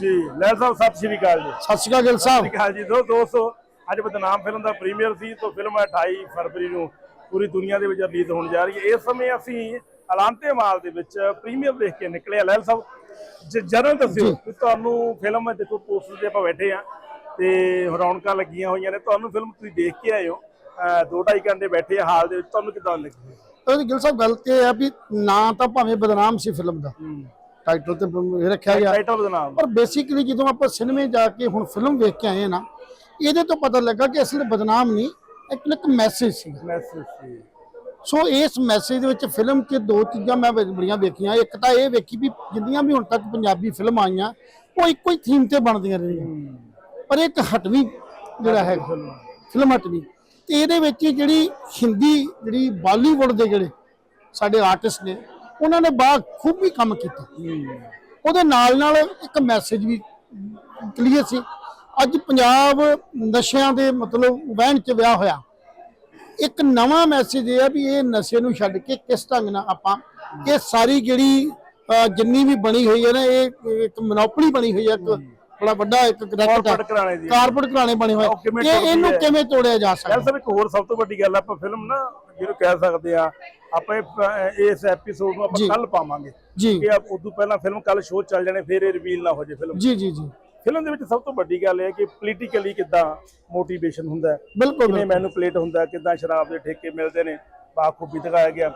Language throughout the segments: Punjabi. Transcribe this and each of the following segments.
ਜੀ ਲੈਲ ਸਾਹਿਬ ਸਤਿ ਸ਼੍ਰੀ ਅਕਾਲ ਜੀ। ਸਤਿ ਸ਼੍ਰੀ ਅਕਾਲ ਗਿੱਲ ਸਾਹਿਬ। ਸਤਿ ਸ਼੍ਰੀ ਅਕਾਲ ਜੀ। ਦੋ ਦੋਸਤੋ ਅੱਜ ਬਦਨਾਮ ਫਿਲਮ ਦਾ ਪ੍ਰੀਮੀਅਰ ਸੀ ਤੋਂ ਫਿਲਮ 28 ਫਰਵਰੀ ਨੂੰ ਪੂਰੀ ਦੁਨੀਆ ਦੇ ਵਿੱਚ ਰਿਲੀਜ਼ ਹੋਣ ਜਾ ਰਹੀ ਹੈ। ਇਸ ਸਮੇਂ ਅਸੀਂ ਅਲਾਂਤੇ ਮਾਲ ਦੇ ਵਿੱਚ ਪ੍ਰੀਮੀਅਰ ਦੇਖ ਕੇ ਨਿਕਲੇ ਲੈਲ ਸਾਹਿਬ ਜ- ਜਰੂਰ ਦੱਸਿਓ ਤੁਹਾਨੂੰ ਫਿਲਮ ਦੇਖੋ ਪੋਸਟਰ ਤੇ ਆਪਾਂ ਬੈਠੇ ਆ ਤੇ ਰੌਣਕਾਂ ਲੱਗੀਆਂ ਹੋਈਆਂ ਨੇ। ਤੁਹਾਨੂੰ ਫਿਲਮ ਤੁਸੀਂ ਦੇਖ ਕੇ ਆਏ ਹੋ। ਅਹ ਦੋ ਢਾਈ ਘੰਟੇ ਬੈਠੇ ਆ ਹਾਲ ਦੇ ਵਿੱਚ। ਤੁਹਾਨੂੰ ਕਿਦਾਂ ਲੱਗੀ? ਉਹਦੀ ਗਿੱਲ ਸਾਹਿਬ ਗੱਲ ਤੇ ਆ ਵੀ ਨਾਂ ਤਾਂ ਭਾਵੇਂ ਬਦਨਾਮ ਸੀ ਫਿਲਮ ਦਾ ਟਾਈਟਲ ਤੇ ਰੱਖਿਆ ਗਿਆ। ਟਾਈਟਲ ਬਦਨਾਮ ਪਰ ਬੇਸਿਕਲੀ ਜਦੋਂ ਆਪਾਂ ਸਿਨੇਮੇ ਜਾ ਕੇ ਹੁਣ ਫਿਲਮ ਵੇਖ ਕੇ ਆਏ ਆ ਨਾ ਇਹਦੇ ਤੋਂ ਪਤਾ ਲੱਗਾ ਕਿ ਅਸਲ ਬਦਨਾਮ ਨਹੀਂ ਇੱਕ ਇੱਕ ਮੈਸੇਜ ਸੀ। ਮੈਸੇਜ ਸੀ। ਸੋ ਇਸ ਮੈਸੇਜ ਦੇ ਵਿੱਚ ਫਿਲਮ 'ਚ ਦੋ ਚੀਜ਼ਾਂ ਮੈਂ ਬੜ- ਬੜੀਆਂ ਵੇਖੀਆਂ। ਇੱਕ ਤਾਂ ਇਹ ਵੇਖੀ ਵੀ ਜਿੰਨੀਆਂ ਵੀ ਹੁਣ ਤੱਕ ਪੰਜਾਬੀ ਫਿਲਮ ਆਈਆਂ ਉਹ ਇੱਕੋ ਹੀ ਥੀਮ ਤੇ ਬਣਦੀਆਂ ਰਹੀਆਂ। ਪਰ ਇੱਕ ਹਟਵੀਂ ਜਿਹੜਾ ਹੈ ਫਿਲਮ ਹਟਵੀਂ। ਤੇ ਇਹਦੇ ਵਿੱਚ ਜਿਹੜੀ ਹਿੰਦੀ ਜਿਹੜੀ ਬਾਲੀਵੁੱਡ ਦੇ ਜਿਹੜੇ ਸਾਡੇ ਆਰਟਿਸਟ ਨੇ ਉਹਨਾਂ ਨੇ ਬਾ ਖੂਬੀ ਕੰਮ ਕੀਤਾ। ਉਹਦੇ ਨਾਲ ਨਾਲ ਇੱਕ ਮੈਸੇਜ ਵੀ ਕਲੀਅਰ ਸੀ। ਅੱਜ ਪੰਜਾਬ ਨਸ਼ਿਆਂ ਦੇ ਮਤਲਬ ਵਹਿਣ ਚ ਵਿਆਹ ਹੋਇਆ। ਇੱਕ ਨਵਾਂ ਮੈਸੇਜ ਇਹ ਆ ਵੀ ਇਹ ਨਸ਼ੇ ਨੂੰ ਛੱਡ ਕੇ ਕਿਸ ਢੰਗ ਨਾਲ ਆਪਾਂ ਇਹ ਸਾਰੀ ਜਿਹੜੀ ਜਿੰਨੀ ਵੀ ਬਣੀ ਹੋਈ ਹੈ ਨਾ ਇਹ ਇੱਕ ਮੋਨੋਪੋਲੀ ਬਣੀ ਹੋਈ ਹੈ ਇੱਕ ਬੜਾ ਵੱਡਾ ਇੱਕ ਕਾਰਪੋਰੇਟ ਕਰਾਣੇ ਦੀ ਕਾਰਪੋਰੇਟ ਘਰਾਣੇ ਬਣੇ ਹੋਏ। ਇਹ ਇਹਨੂੰ? ਕਿਵੇਂ ਤੋੜਿਆ ਜਾ ਸਕਦਾ? ਸਭ ਇੱਕ ਹੋਰ ਸਭ ਤੋਂ ਵੱਡੀ ਗੱਲ ਆਪਾਂ ਫਿਲਮ ਨਾ ਜਿਹਨੂੰ ਕਹਿ ਸਕਦੇ ਆ ਆਪਾਂ ਇਸ ਐਪੀਸੋਡ ਨੂੰ ਆਪਾਂ। ਕੱਲ ਪਾਵਾਂਗੇ ਕਿ ਆਪ ਉਦੋਂ ਪਹਿਲਾਂ ਫਿਲਮ ਕੱਲ ਸ਼ੋਅ ਚੱਲ ਜਾਣੇ ਫਿਰ ਇਹ ਰਿਵੀਲ ਨਾ ਹੋ ਜੇ ਫਿਲਮ ਜੀ ਜੀ ਜੀ ਫਿਲਮ ਦੇ ਵਿੱਚ ਸਭ ਤੋਂ ਵੱਡੀ ਗੱਲ ਇਹ ਹੈ ਕਿ ਪੋਲੀਟੀਕਲੀ ਕਿੱਦਾਂ ਮੋਟੀਵੇਸ਼ਨ ਹੁੰਦਾ ਹੈ ਬਿਲਕੁਲ ਕਿਵੇਂ। ਮੈਨੂਪਲੇਟ ਹੁੰਦਾ ਕਿੱਦਾਂ ਸ਼ਰਾਬ ਦੇ ਠੇਕੇ ਮਿਲਦੇ ਨੇ ਬਾਖੂਬੀ ਦਿਖਾਇਆ ਗਿਆ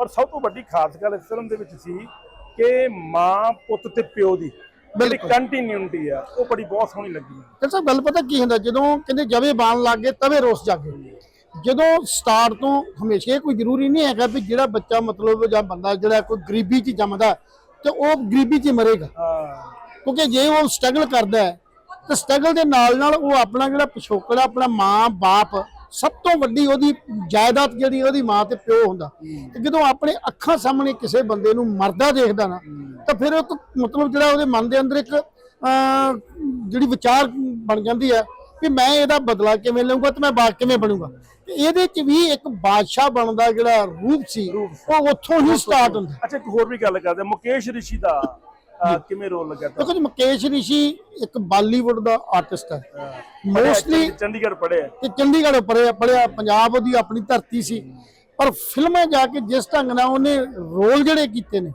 ਔਰ ਸਭ ਤੋਂ ਵੱਡੀ ਖਾਸ ਗੱਲ ਇਸ ਫਿਲਮ ਦੇ ਵਿੱਚ ਸੀ ਕਿ ਮਾਂ ਪੁੱਤ ਤੇ ਪਿਓ ਦੀ ਜਿਹੜੀ ਬਿਲਕੁਲ। ਕੰਟੀਨਿਊਟੀ ਆ ਉਹ ਬੜੀ ਬਹੁਤ ਸੋਹਣੀ ਲੱਗੀ। ਤੇ ਸਭ ਗੱਲ ਪਤਾ ਕੀ ਹੁੰਦਾ ਜਦੋਂ ਕਹਿੰਦੇ ਜਵੇ ਬਾਣ ਲੱਗ ਗਏ ਤਵੇ ਰੋਸ ਜਾਗੇ ਜਦੋਂ ਸਟਾਰਟ ਤੋਂ ਹਮੇਸ਼ਾ ਇਹ ਕੋਈ ਜ਼ਰੂਰੀ ਨਹੀਂ ਹੈਗਾ ਵੀ ਜਿਹੜਾ ਬੱਚਾ ਮਤਲਬ ਜਾਂ ਬੰਦਾ ਜਿਹੜਾ ਕੋਈ ਗਰੀਬੀ 'ਚ ਜੰਮਦਾ ਤੇ ਉਹ ਗਰੀਬੀ 'ਚ ਮਰੇਗਾ। ਕਿਉਂਕਿ ਜੇ ਉਹ ਸਟਰਗਲ ਕਰਦਾ ਹੈ ਤੇ ਸਟਰਗਲ ਦੇ ਨਾਲ ਨਾਲ ਉਹ ਆਪਣਾ ਜਿਹੜਾ ਪਿਛੋਕੜ ਆਪਣਾ ਮਾਂ ਬਾਪ ਸਭ ਤੋਂ ਵੱਡੀ ਉਹਦੀ ਜਾਇਦਾਦ ਜਿਹੜੀ ਉਹਦੀ ਮਾਂ ਤੇ ਪਿਓ ਹੁੰਦਾ। ਤੇ ਜਦੋਂ ਆਪਣੇ ਅੱਖਾਂ ਸਾਹਮਣੇ ਕਿਸੇ ਬੰਦੇ ਨੂੰ ਮਰਦਾ ਦੇਖਦਾ ਨਾ ਤਾਂ ਫਿਰ ਉਹ ਮਤਲਬ ਜਿਹੜਾ ਉਹਦੇ ਮਨ ਦੇ ਅੰਦਰ ਇੱਕ ਜਿਹੜੀ ਵਿਚਾਰ ਬਣ ਜਾਂਦੀ ਹੈ ਕਿ ਮੈਂ ਇਹਦਾ ਬਦਲਾ ਕਿਵੇਂ ਲਵਾਂਗਾ ਤੇ ਮੈਂ ਬਾਦ ਕਿਵੇਂ ਬਣੂੰਗਾ? ਤੇ ਇਹਦੇ ਚ ਵੀ ਇੱਕ ਬਾਦਸ਼ਾਹ ਬਣਦਾ ਜਿਹੜਾ ਰੂਪ ਸੀ ਉਹ ਉੱਥੋਂ ਹੀ ਸਟਾਰਟ ਹੁੰਦਾ। ਅੱਛਾ ਇੱਕ ਹੋਰ ਵੀ ਗੱਲ ਕਰਦੇ ਮੁਕੇਸ਼ ਰਿਸ਼ੀ ਦਾ ਕਿਵੇਂ ਰੋਲ ਲੱਗਾ ਦੇਖੋ ਜੀ ਮੁਕੇਸ਼ ਰਿਸ਼ੀ ਇੱਕ ਬਾਲੀਵੁੱਡ ਦਾ ਆਰਟਿਸਟ ਹੈ। ਮੋਸਟਲੀ ਚੰਡੀਗੜ੍ਹ ਪੜਿਆ ਕਿ ਚੰਡੀਗੜ੍ਹ ਪੜਿਆ ਪੜਿਆ ਪੰਜਾਬ ਉਹਦੀ ਆਪਣੀ ਧਰਤੀ ਸੀ। ਪਰ ਫਿਲਮਾਂ ਜਾ ਕੇ ਜਿਸ ਢੰਗ ਨਾਲ ਉਹਨੇ ਰੋਲ ਜਿਹੜੇ ਕੀਤੇ ਨੇ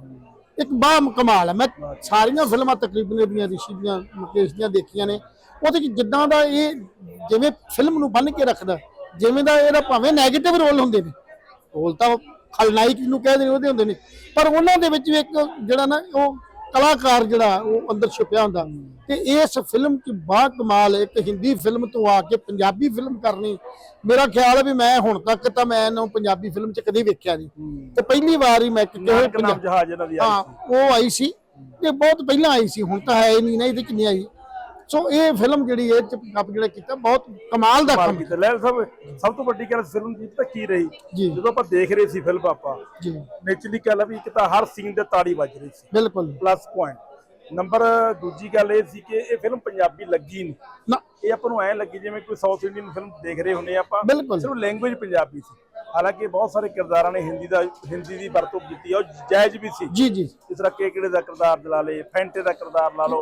ਇੱਕ ਬਾ ਕਮਾਲ ਹੈ। ਮੈਂ ਸਾਰੀਆਂ ਫਿਲਮਾਂ ਤਕਰੀਬਨ ਇਹਦੀਆਂ ਰਿਸ਼ੀ ਦੀਆਂ ਮੁਕੇਸ਼ ਦੀਆਂ ਦੇਖੀਆਂ ਨੇ। ਉਹਦੇ ਚ ਜਿੱਦਾਂ ਦਾ ਇਹ ਜਿਵੇਂ ਫਿਲਮ ਨੂੰ ਬੰਨ ਕੇ ਰੱਖਦਾ ਜਿਵੇਂ ਦਾ ਇਹਦਾ ਭਾਵੇਂ 네ਗੇਟਿਵ ਰੋਲ ਹੁੰਦੇ ਨੇ। ਰੋਲ ਤਾਂ ਖਲਨਾਇਕ ਨੂੰ ਕਹਿੰਦੇ ਨੇ ਉਹਦੇ ਹੁੰਦੇ ਨੇ। ਪਰ ਉਹਨਾਂ ਦੇ ਵਿੱਚ ਵੀ ਇੱਕ ਜਿਹੜਾ ਨਾ ਉਹ ਕਲਾਕਾਰ ਜਿਹੜਾ ਉਹ ਅੰਦਰ ਛੁਪਿਆ ਹੁੰਦਾ। ਤੇ ਇਸ ਫਿਲਮ 'ਚ ਬਾ ਕਮਾਲ ਇੱਕ ਹਿੰਦੀ ਫਿਲਮ ਤੋਂ ਆ ਕੇ ਪੰਜਾਬੀ ਫਿਲਮ ਕਰਨੀ ਮੇਰਾ ਖਿਆਲ ਹੈ ਵੀ ਮੈਂ ਹੁਣ ਤੱਕ ਤਾਂ ਮੈਂ ਇਹਨੂੰ ਪੰਜਾਬੀ ਫਿਲਮ 'ਚ ਕਦੀ ਵੇਖਿਆ ਨਹੀਂ। ਤੇ ਪਹਿਲੀ ਵਾਰ ਹੀ ਮੈਂ ਨਾਮ ਜਹਾਜ਼ ਇਹਨਾਂ ਦੀ ਆਈ ਹਾਂ ਉਹ ਆਈ ਸੀ। ਤੇ ਬਹੁਤ ਪਹਿਲਾਂ ਆਈ ਸੀ ਹੁਣ ਤਾਂ ਹੈ ਹੀ ਨਹੀਂ ਨਾ ਇਹਦੇ ਚ ਨਹੀਂ ਆਈ। ਸੋ ਇਹ ਫਿਲਮ ਜਿਹੜੀ ਇਹ ਚ ਆਪ ਜਿਹੜਾ ਕੀਤਾ ਬਹੁਤ ਕਮਾਲ ਦਾ ਕੰਮ ਕੀਤਾ। ਲੈ ਸਭ ਸਭ ਤੋਂ ਵੱਡੀ ਗੱਲ ਫਿਲਮ ਦੀ ਕੀ ਰਹੀ? ਜਦੋਂ ਆਪਾਂ ਦੇਖ ਰਹੇ ਸੀ ਫਿਲਮ ਆਪਾਂ ਜੀ। ਨੇਚਰਲੀ ਗੱਲ ਵੀ ਇੱਕ ਤਾਂ ਹਰ ਸੀਨ ਤੇ ਤਾੜੀ ਵੱਜ ਰਹੀ ਸੀ। ਬਿਲਕੁਲ। ਪਲੱਸ ਪੁਆਇੰਟ ਨੰਬਰ ਦੂਜੀ ਗੱਲ ਇਹ ਸੀ ਕਿ ਇਹ ਫਿਲਮ ਪੰਜਾਬੀ ਲੱਗੀ ਨਹੀਂ ਨਾ। ਇਹ ਆਪਾਂ ਨੂੰ ਐ ਲੱਗੀ ਜਿਵੇਂ ਕੋਈ ਸਾਊਥ ਇੰਡੀਅਨ ਫਿਲਮ ਦੇਖ ਰਹੇ ਹੁੰਦੇ ਆਪਾਂ। ਸਿਰਫ ਲੈਂਗੁਏਜ ਪੰਜਾਬੀ ਸੀ। ਹਾਲਾਂਕਿ ਬਹੁਤ ਸਾਰੇ ਕਿਰਦਾਰਾਂ ਨੇ ਹਿੰਦੀ ਦਾ ਹਿੰਦੀ ਦੀ ਵਰਤੋਂ ਕੀਤੀ ਆ ਉਹ ਜਾਇਜ਼ ਵੀ ਸੀ। ਜੀ ਜੀ। ਜਿਸ ਤਰ੍ਹਾਂ ਕੇਕੜੇ ਦਾ ਕਿਰਦਾਰ ਲਾ ਲੇ ਫੈਂਟੇ ਦਾ ਕਿਰਦਾਰ ਲਾ ਲਓ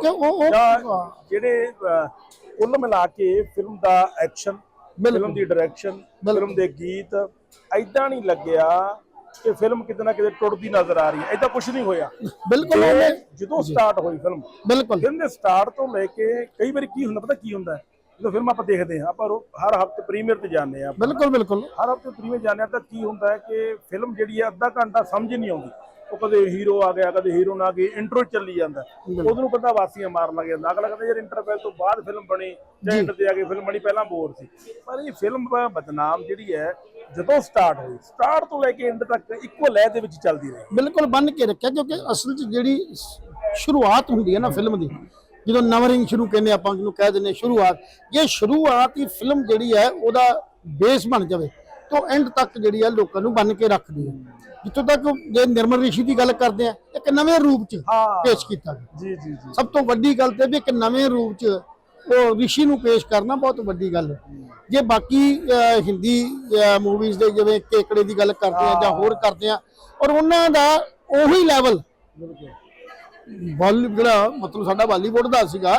ਜਾਂ ਜਿਹੜੇ ਕੁੱਲ ਮਿਲਾ ਕੇ ਫਿਲਮ ਦਾ ਐਕਸ਼ਨ ਫਿਲਮ ਦੀ ਡਾਇਰੈਕਸ਼ਨ ਫਿਲਮ ਦੇ ਗੀਤ ਐਦਾਂ ਨਹੀਂ ਲੱਗਿਆ ਕਿ ਫਿਲਮ ਕਿਤੇ ਨਾ ਕਿਤੇ ਟੁੱਟਦੀ ਨਜ਼ਰ ਆ ਰਹੀ ਹੈ। ਐਦਾਂ ਕੁਝ ਨਹੀਂ ਹੋਇਆ। ਬਿਲਕੁਲ ਜਦੋਂ ਸਟਾਰਟ ਹੋਈ ਫਿਲਮ ਬਿਲਕੁਲ। ਫਿਲਮ ਦੇ ਸਟਾਰਟ ਤੋਂ ਲੈ ਕੇ ਕਈ ਵਾਰੀ ਕੀ ਹੁੰਦਾ ਪਤਾ ਕੀ ਹੁੰਦਾ ਹੈ? ਜਦੋਂ ਫਿਲਮ ਆਪਾਂ ਦੇਖਦੇ ਹਾਂ ਆਪਾਂ ਰੋ- ਹਰ ਹਫ਼ਤੇ ਪ੍ਰੀਮੀਅਰ ਤੇ ਜਾਂਦੇ ਆ ਬਿਲਕੁਲ ਬਿਲਕੁਲ। ਹਰ ਹਫ਼ਤੇ ਪ੍ਰੀਮੀਅਰ ਜਾਂਦੇ ਆ ਤਾਂ ਕੀ ਹੁੰਦਾ ਹੈ ਕਿ ਫਿਲਮ ਜਿਹੜੀ ਹੈ ਅੱਧਾ ਘੰਟਾ ਸਮਝ ਨਹੀਂ ਆਉਂਦੀ। ਉਹ ਕਦੇ ਹੀਰੋ ਆ ਗਿਆ ਕਦੇ ਹੀਰੋ ਨਾ ਗਈ ਇੰਟਰੋ ਚੱਲੀ ਜਾਂਦਾ। ਉਦੋਂ ਨੂੰ ਬੰਦਾ ਵਾਸੀਆਂ ਮਾਰਨ ਲੱਗ ਜਾਂਦਾ। ਅਗਲਾ ਕਹਿੰਦਾ ਯਾਰ ਇੰਟਰਵੈਲ ਤੋਂ ਬਾਅਦ ਫਿਲਮ ਬਣੀ ਜਾਂ ਤੇ ਆ ਕੇ ਫਿਲਮ ਬਣੀ ਪਹਿਲਾਂ ਬੋਰ ਸੀ। ਪਰ ਇਹ ਫਿਲਮ ਬਦਨਾਮ ਜਿਹੜੀ ਹੈ ਜਦੋਂ ਸਟਾਰਟ ਹੋਈ ਸਟਾਰਟ ਤੋਂ ਲੈ ਕੇ ਐਂਡ ਤੱਕ ਇੱਕੋ ਲੈਅ ਦੇ ਵਿੱਚ ਚੱਲਦੀ ਰਹੀ। ਬਿਲਕੁਲ ਬੰਨ ਕੇ ਰੱਖਿਆ ਕਿਉਂਕਿ ਅਸਲ 'ਚ ਜਿਹੜੀ ਸ- ਸ਼ੁਰੂਆਤ ਹੁੰਦੀ ਹੈ ਨਾ ਫਿਲਮ ਦੀ ਜਦੋਂ ਨਵਰਿੰਗ ਸ਼ੁਰੂ ਕਹਿੰਦੇ ਆਪਾਂ ਜਿਹਨੂੰ ਕਹਿ ਦਿੰਦੇ ਸ਼ੁਰੂਆਤ ਇਹ ਸ਼ੁਰੂਆਤ ਹੀ ਫਿਲਮ ਜਿਹੜੀ ਹੈ ਉਹਦਾ ਬੇਸ ਬਣ ਜਾਵੇ ਤੋਂ ਐਂਡ ਤੱਕ ਜਿਹੜੀ ਹੈ ਲੋਕਾਂ ਨੂੰ ਬੰਨ ਕੇ ਰੱਖਦੀ ਹੈ। ਜਿੱਥੋਂ ਤੱਕ ਜੇ ਨਿਰਮਲ ਰਿਸ਼ੀ ਦੀ ਗੱਲ ਕਰਦੇ ਆ ਇੱਕ ਨਵੇਂ ਰੂਪ ਚ। ਪੇਸ਼ ਕੀਤਾ ਜੀ ਜੀ ਜੀ। ਸਭ ਤੋਂ ਵੱਡੀ ਗੱਲ ਤੇ ਵੀ ਇੱਕ ਨਵੇਂ ਰੂਪ ਚ ਉਹ ਰਿਸ਼ੀ ਨੂੰ ਪੇਸ਼ ਕਰਨਾ ਬਹੁਤ ਵੱਡੀ ਗੱਲ ਹੈ। ਜੇ ਬਾਕੀ ਹਿੰਦੀ ਮੂਵੀਜ਼ ਦੇ ਜਿਵੇਂ ਕੇਕੜੇ ਦੀ ਗੱਲ ਕਰਦੇ ਆ ਜਾਂ ਹੋਰ ਕਰਦੇ ਆ ਔਰ ਉਹਨਾਂ ਦਾ ਉਹੀ ਲੈਵਲ ਬਾਲੀਵੁੱਡ ਜਿਹੜਾ ਮਤਲਬ ਸਾਡਾ ਬਾਲੀਵੁੱਡ ਦਾ ਸੀਗਾ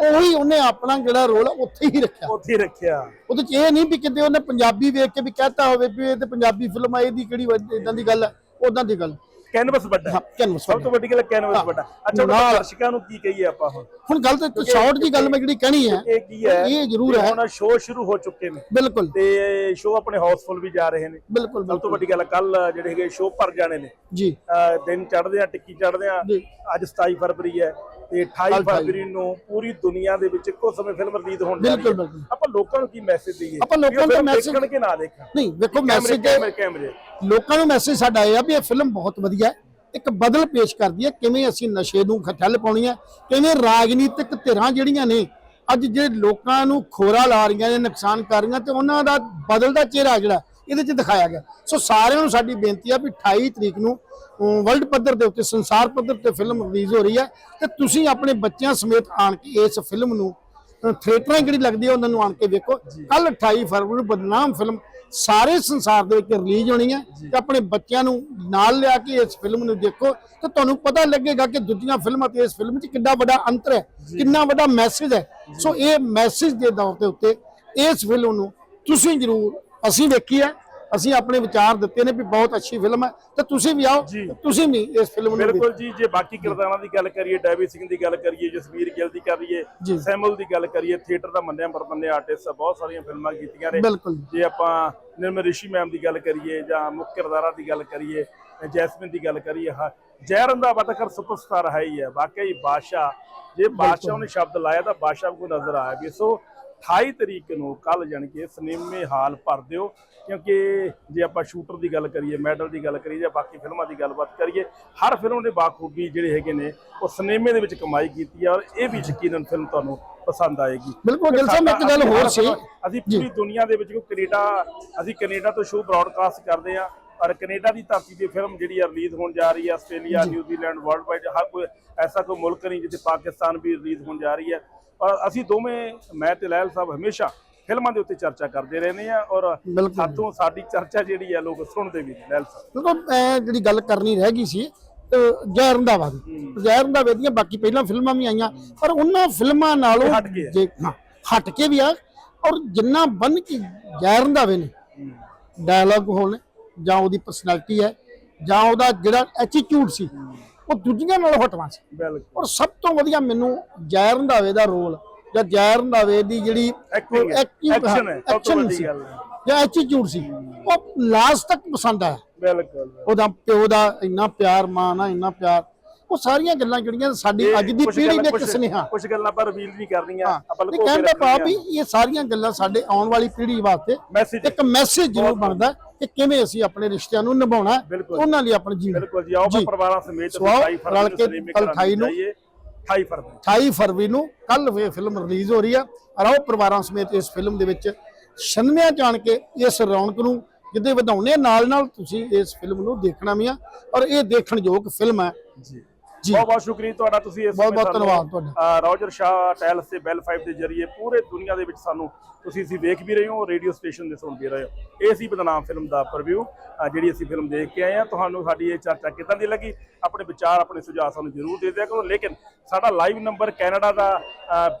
ਉਹੀ ਉਹਨੇ ਆਪਣਾ ਜਿਹੜਾ ਰੋਲ ਉੱਥੇ ਹੀ ਰੱਖਿਆ। ਉੱਥੇ ਹੀ ਰੱਖਿਆ। ਉਹਦੇ ਚ ਇਹ ਨਹੀਂ ਵੀ ਕਿਤੇ ਉਹਨੇ ਪੰਜਾਬੀ ਵੇਖ ਕੇ ਵੀ ਕਹਤਾ ਹੋਵੇ ਵੀ ਇਹ ਤੇ ਪੰਜਾਬੀ ਫਿਲਮ ਆ ਇਹਦੀ ਕਿਹੜੀ ਇਦਾਂ ਦੀ ਗੱਲ ਹੈ ਉਦਾਂ ਦੀ ਗੱਲ। ਕੈਨਵਸ ਵੱਡਾ ਹਾਂ। ਕੈਨਵਸ ਸਭ ਤੋਂ ਵੱਡੀ ਗੱਲ ਕੈਨਵਸ ਵੱਡਾ ਅੱਛਾ ਦਰਸ਼ਕਾਂ ਨੂੰ ਕੀ ਕਹੀਏ ਆਪਾਂ ਹੁਣ? ਹੁਣ ਗੱਲ ਤੇ ਸ਼ਾਰਟ ਦੀ ਗੱਲ ਮੈਂ ਜਿਹੜੀ ਕਹਿਣੀ ਹੈ ਇਹ ਕੀ ਹੈ ਇਹ ਜ਼ਰੂਰ ਹੈ। ਹੁਣ ਸ਼ੋਅ ਸ਼ੁਰੂ ਹੋ ਚੁੱਕੇ ਨੇ। ਬਿਲਕੁਲ। ਤੇ ਸ਼ੋਅ ਆਪਣੇ ਹਾਊਸਫੁੱਲ ਵੀ ਜਾ ਰਹੇ ਨੇ। ਬਿਲਕੁਲ ਸਭ ਤੋਂ ਵੱਡੀ ਗੱਲ ਕੱਲ ਜਿਹੜੇ ਹੈਗੇ ਸ਼ੋਅ ਭਰ ਜਾਣੇ ਨੇ। ਜੀ। ਦਿਨ ਚੜ੍ਹਦੇ ਆ ਟਿੱਕੀ ਚੜ੍ਹਦੇ ਆ। ਅੱਜ 27 ਫਰਵਰੀ ਹੈ ਤੇ 28 ਫਰਵਰੀ ਨੂੰ ਪੂਰੀ ਦੁਨੀਆ ਦੇ ਵਿੱਚ ਇੱਕੋ ਸਮੇਂ ਫਿਲਮ ਰਿਲੀਜ਼ ਹੋਣ ਜਾ ਰਹੀ ਬਿਲਕੁਲ ਹੈ। ਆਪਾਂ ਲੋਕਾਂ ਨੂੰ ਕੀ ਮੈਸੇਜ ਦਈਏ? ਆਪਾਂ ਲੋਕਾਂ ਨੂੰ message- ਦੇਖਣ ਕਿ ਨਾ ਦੇਖਣ। ਨਹੀਂ ਵੇਖੋ ਮੈਸੇਜ ਕੈਮਰੇ ਕੈਮਰੇ ਲੋਕਾਂ ਨੂੰ ਮੈਸੇਜ ਸਾਡਾ ਇਹ ਆ ਵੀ ਇਹ ਫਿਲਮ ਬਹੁਤ ਵਧੀਆ ਹੈ। ਇੱਕ ਬਦਲ ਪੇਸ਼ ਕਰਦੀ ਹੈ। ਕਿਵੇਂ ਅਸੀਂ ਨਸ਼ੇ ਨੂੰ ਖੱਟਲ ਪਾਉਣੀ ਹੈ। ਕਿਵੇਂ ਰਾਜਨੀਤਿਕ ਧਿਰਾਂ ਜਿਹੜੀਆਂ ਨੇ ਅੱਜ ਜਿਹੜੇ ਲੋਕਾਂ ਨੂੰ ਖੋਰਾ ਲਾ ਰਹੀਆਂ ਨੇ ਨੁਕਸਾਨ ਕਰ ਰਹੀਆਂ ਤੇ ਉਹਨਾਂ ਦਾ ਬਦਲਦਾ ਚਿਹਰਾ ਜਿਹੜਾ ਇਹਦੇ 'ਚ ਦਿਖਾਇਆ ਗਿਆ। ਸੋ ਸਾਰਿਆਂ ਨੂੰ ਸਾਡੀ ਬੇਨਤੀ ਆ ਵੀ 28 ਤਰੀਕ ਨੂੰ ਵਰਲਡ ਪੱਧਰ ਦੇ ਉੱਤੇ ਸੰਸਾਰ ਪੱਧਰ ਤੇ ਫਿਲਮ ਰਿਲੀਜ਼ ਹੋ ਰਹੀ ਹੈ। ਤੇ ਤੁਸੀਂ ਆਪਣੇ ਬੱਚਿਆਂ ਸਮੇਤ ਆਣ ਕੇ ਇਸ ਫਿਲਮ ਨੂੰ ਥੀਏਟਰਾਂ ਜਿਹੜੀ ਲੱਗਦੀ ਹੈ ਉਹਨਾਂ ਨੂੰ ਆਣ ਕੇ ਵੇਖੋ। ਕੱਲ 28 ਫਰਵਰੀ ਨੂੰ ਬਦਨਾਮ ਫਿਲਮ ਸਾਰੇ ਸੰਸਾਰ ਦੇ ਵਿੱਚ ਰਿਲੀਜ਼ ਹੋਣੀ ਹੈ ਤੇ ਆਪਣੇ ਬੱਚਿਆਂ ਨੂੰ ਨਾਲ ਲਿਆ ਕੇ ਇਸ ਫਿਲਮ ਨੂੰ ਦੇਖੋ ਤੇ ਤੁਹਾਨੂੰ ਪਤਾ ਲੱਗੇਗਾ ਕਿ ਦੂਜੀਆਂ ਫਿਲਮਾਂ ਤੇ ਇਸ ਫਿਲਮ 'ਚ ਕਿੰਨਾ ਵੱਡਾ ਅੰਤਰ ਹੈ ਕਿੰਨਾ ਵੱਡਾ ਮੈਸੇਜ ਹੈ। ਸੋ ਇਹ ਮੈਸੇਜ ਦੇ ਦੌਰ ਦੇ ਉੱਤੇ ਇਸ ਫਿਲਮ ਨੂੰ ਤੁਸੀਂ ਜਰੂਰ ਅਸੀਂ ਵੇਖੀ ਹੈ। ਅਸੀਂ ਆਪਣੇ ਵਿਚਾਰ ਦਿੱਤੇ ਨੇ ਵੀ ਬਹੁਤ ਅੱਛੀ ਫਿਲਮ ਹੈ ਤੇ ਤੁਸੀਂ ਵੀ ਆਓ। ਤੁਸੀਂ ਵੀ ਇਸ ਫਿਲਮ ਨੂੰ ਬਿਲਕੁਲ ਜੀ ਜੇ ਬਾਕੀ ਕਿਰਦਾਰਾਂ ਦੀ ਗੱਲ ਕਰੀਏ ਡੈਵੀ ਸਿੰਘ ਦੀ ਗੱਲ ਕਰੀਏ ਜਸਵੀਰ ਗਿੱਲ ਦੀ ਕਰੀਏ ਜੀ। ਸੈਮੂਅਲ ਦੀ ਗੱਲ ਕਰੀਏ ਥੀਏਟਰ ਦਾ ਮੰਨਿਆ ਪਰਮੰਨੇ ਆਰਟਿਸਟ ਬਹੁਤ ਸਾਰੀਆਂ ਫਿਲਮਾਂ ਕੀਤੀਆਂ ਨੇ। ਬਿਲਕੁਲ। ਜੇ ਆਪਾਂ ਨਿਰਮਲ ਰਿਸ਼ੀ ਮੈਮ ਦੀ ਗੱਲ ਕਰੀਏ ਜਾਂ ਮੁੱਖ ਕਿਰਦਾਰਾਂ ਦੀ ਗੱਲ ਕਰੀਏ ਜੈਸਮਿਨ ਦੀ ਗੱਲ ਕਰੀਏ ਹਾਂ ਜੈ ਰੰਧਾਵਾ ਤਾਂ ਕਰ ਸੁਪਰਸਟਾਰ ਹੈ ਹੀ ਹੈ ਵਾਕਈ ਬਾਦਸ਼ਾਹ ਜੇ ਬਾਦਸ਼ਾਹ ਨੇ ਸ਼ਬਦ ਲਾਇਆ ਤਾਂ ਬਾਦਸ਼ਾਹ ਨੂੰ ਨਜ਼ਰ ਆਇਆ ਵੀ ਸੋ 28 ਤਰੀਕ ਨੂੰ ਕੱਲ ਜਾਣੀ ਕਿ ਸਿਨੇਮੇ ਹਾਲ ਭਰ ਦਿਓ। ਕਿਉਂਕਿ ਜੇ ਆਪਾਂ ਸ਼ੂਟਰ ਦੀ ਗੱਲ ਕਰੀਏ ਮੈਡਲ ਦੀ ਗੱਲ ਕਰੀਏ ਜਾਂ ਬਾਕੀ ਫਿਲਮਾਂ ਦੀ ਗੱਲਬਾਤ ਕਰੀਏ ਹਰ ਫਿਲਮ ਦੇ ਬਾਖੂਬੀ ਜਿਹੜੇ ਹੈਗੇ ਨੇ ਉਹ ਸਿਨੇਮੇ ਦੇ ਵਿੱਚ ਕਮਾਈ ਕੀਤੀ ਹੈ ਔਰ ਇਹ ਵੀ ਯਕੀਨਨ ਫਿਲਮ ਤੁਹਾਨੂੰ ਪਸੰਦ ਆਏਗੀ। ਬਿਲਕੁਲ ਗਿਲ ਸਾਹਿਬ ਇੱਕ ਗੱਲ ਹੋਰ ਸੀ। ਅਸੀਂ ਪੂਰੀ ਦੁਨੀਆ ਦੇ ਵਿੱਚ ਕੈਨੇਡਾ ਅਸੀਂ ਕੈਨੇਡਾ ਤੋਂ ਸ਼ੋਅ ਬ੍ਰਾਡਕਾਸਟ ਕਰਦੇ ਆ ਔਰ ਕੈਨੇਡਾ ਦੀ ਧਰਤੀ ਤੇ ਫਿਲਮ ਜਿਹੜੀ ਆ ਰਿਲੀਜ਼ ਹੋਣ ਜਾ ਰਹੀ ਹੈ Australia New Zealand world wide ਹਰ ਕੋਈ ਐਸਾ ਕੋਈ ਮੁਲਕ ਨਹੀਂ ਜਿੱਥੇ ਪਾਕਿਸਤਾਨ ਵੀ ਰਿਲੀਜ਼ ਹੋਣ ਜਾ ਰਹੀ ਹੈ ਅਸੀਂ ਦੋਵੇਂ ਮੈਂ ਤੇ ਲਹਿਲ ਸਾਹਿਬ ਹਮੇਸ਼ਾ ਫਿਲਮਾਂ ਦੇ ਉੱਤੇ ਚਰਚਾ ਕਰਦੇ ਰਹਿੰਦੇ ਆ ਔਰ। ਸਾਥੋਂ ਸਾਡੀ ਚਰਚਾ ਜਿਹੜੀ ਆ ਲੋਕ ਸੁਣਦੇ ਵੀ ਨੇ ਲਹਿਲ ਸਾਹਿਬ। ਕਿਉਂਕਿ ਮੈਂ ਜਿਹੜੀ ਗੱਲ ਕਰਨੀ ਰਹਿ ਗਈ ਸੀ ਅਹ ਜੈ ਰੰਧਾਵਾ ਦੀ। ਜੈ ਰੰਧਾਵੇ ਦੀਆਂ ਬਾਕੀ ਪਹਿਲਾਂ ਫਿਲਮਾਂ ਵੀ ਆਈਆਂ ਪਰ ਉਹਨਾਂ ਫਿਲਮਾਂ ਨਾਲੋਂ ਹਟ ਕੇ ਵੀ ਆ ਔਰ ਜਿੰਨਾ ਬੰਨ ਕੇ ਜੈ ਰੰਧਾਵੇ ਨੇ ਡਾਇਲੌਗ ਹੋਣ ਜਾਂ ਉਹਦੀ ਪਰਸਨੈਲਿਟੀ ਹੈ ਜਾਂ ਉਹਦਾ ਜਿਹੜਾ ਐਟੀਟਿਊਡ ਸੀ ਉਹ ਦੂਜੀਆਂ ਨਾਲੋਂ ਹਟਵਾ ਸੀ। ਬਿਲਕੁਲ। ਔਰ ਸਭ ਤੋਂ ਵਧੀਆ ਮੈਨੂੰ ਜੈ ਰੰਧਾਵੇ ਦਾ ਰੋਲ ਜਾਂ ਜੈ ਰੰਧਾਵੇ ਦੀ ਜਿਹੜੀ ਹੈ, ਸੀ। ਗੱਲ ਹੈ। ਜਾਂ ਐਟੀਟਿਊਡ ਸੀ। ਉਹ ਲਾਸਟ ਤੱਕ ਪਸੰਦ ਆਇਆ। ਬਿਲਕੁਲ। ਉਹਦਾ ਪਿਓ ਦਾ ਇੰਨਾ ਪਿਆਰ ਮਾਂ ਨਾਲ ਇੰਨਾ ਪਿਆਰ। ਉਹ ਸਾਰੀਆਂ ਗੱਲਾਂ ਜਿਹੜੀਆਂ ਸਾਡੀ ਅੱਜ ਦੀ ਪੀੜ੍ਹੀ ਦੇ ਇੱਕ ਸੁਨੇਹਾ। ਕੁਝ ਗੱਲਾਂ ਪਰ ਰਿਵੀਲ ਵੀ ਕਰਨੀਆਂ ਆਪਾਂ ਲੁਕੋ ਕੇ ਕਹਿਣ ਦਾ ਭਾਵ ਵੀ ਇਹ ਸਾਰੀਆਂ ਗੱਲਾਂ ਸਾਡੇ ਆਉਣ ਵਾਲੀ ਪੀੜ੍ਹੀ ਵਾਸਤੇ ਇੱਕ ਮੈਸੇਜ ਜ਼ਰੂਰ ਬਣਦਾ ਕਿ ਕਿਵੇਂ ਅਸੀਂ ਆਪਣੇ ਰਿਸ਼ਤਿਆਂ ਨੂੰ ਨਿਭਾਉਣਾ। ਉਹਨਾਂ ਲਈ ਆਪਣਾ ਜੀਵਨ। ਬਿਲਕੁਲ ਜੀ ਆਓ। ਪਰਿਵਾਰਾਂ ਸਮੇਤ ਸੋ ਆਓ, 28 ਫਰਵਰੀ ਨੂੰ ਕੇ ਸਿਨੇਮੇ ਕੱਲ੍ਹ ਘਰਾਂ 28 ਨੂੰ। ਜਾਈਏ 28 ਫਰਵਰੀ। 28 ਫਰਵਰੀ ਨੂੰ ਕੱਲ ਵੇ ਫਿਲਮ ਰਿਲੀਜ਼ ਹੋ ਰਹੀ ਆ ਆਓ ਪਰਿਵਾਰਾਂ ਸਮੇਤ ਇਸ ਫਿਲਮ ਦੇ ਵਿੱਚ ਛੰਨਿਆਂ ਜਾਣ ਕੇ ਇਸ ਰੌਣਕ ਨੂੰ ਜਿੱਦੇ ਵਧਾਉਣੇ ਨਾਲ ਨਾਲ ਤੁਸੀਂ ਇਸ ਫਿਲਮ ਨੂੰ ਦੇਖਣਾ ਵੀ ਆ ਔਰ ਇਹ ਦੇਖਣ ਯੋਗ ਫਿਲਮ ਹੈ। ਜੀ। ਬਹੁਤ ਬਹੁਤ ਸ਼ੁਕਰੀਆ ਤੁਹਾਡਾ ਤੁਸੀਂ ਇਸ ਬਹੁਤ ਬਹੁਤ ਧੰਨਵਾਦ ਤੁਹਾਡਾ। ਰੋਜਰ ਸ਼ਾਹ ਟੈਲਸ ਤੇ ਬੈਲ 5 ਦੇ ਜਰੀਏ ਪੂਰੇ ਦੁਨੀਆ ਦੇ ਵਿੱਚ ਸਾਨੂੰ ਤੁਸੀਂ ਅਸੀਂ ਵੇਖ ਵੀ ਰਹੇ ਹੋ ਰੇਡੀਓ ਸਟੇਸ਼ਨ ਦੇ ਸੁਣ ਵੀ ਰਹੇ ਹੋ। ਇਹ ਸੀ ਬਦਨਾਮ ਫਿਲਮ ਦਾ ਪ੍ਰੀਵਿਊ ਜਿਹੜੀ ਅਸੀਂ ਫਿਲਮ ਦੇਖ ਕੇ ਆਏ ਆ ਤੁਹਾਨੂੰ ਸਾਡੀ ਇਹ ਚਰਚਾ ਕਿਦਾਂ ਦੀ ਲੱਗੀ? ਆਪਣੇ ਵਿਚਾਰ ਆਪਣੇ ਸੁਝਾਅ ਸਾਨੂੰ ਜ਼ਰੂਰ ਦੇ ਦਿਆ ਕਰੋ। ਲੇਕਿਨ ਸਾਡਾ ਲਾਈਵ ਨੰਬਰ ਕੈਨੇਡਾ ਦਾ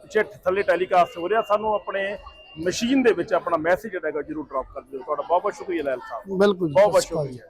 ਪਿੱਛੇ ਥੱਲੇ ਟੈਲੀਕਾਸਟ ਹੋ ਰਿਹਾ। ਸਾਨੂੰ ਆਪਣੇ ਮਸ਼ੀਨ ਦੇ ਵਿੱਚ ਆਪਣਾ ਮੈਸੇਜ ਜਿਹੜਾ ਹੈਗਾ ਜ਼ਰੂਰ ਡ੍ਰੌਪ ਕਰ ਦਿਓ। ਤੁਹਾਡਾ ਬਹੁਤ ਬਹੁਤ ਸ਼ੁਕਰੀਆ ਲੈਲ ਸਾਹਿਬ। ਬਿਲਕੁਲ ਬਹੁਤ ਬਹੁਤ। ਸ਼ੁਕਰੀਆ।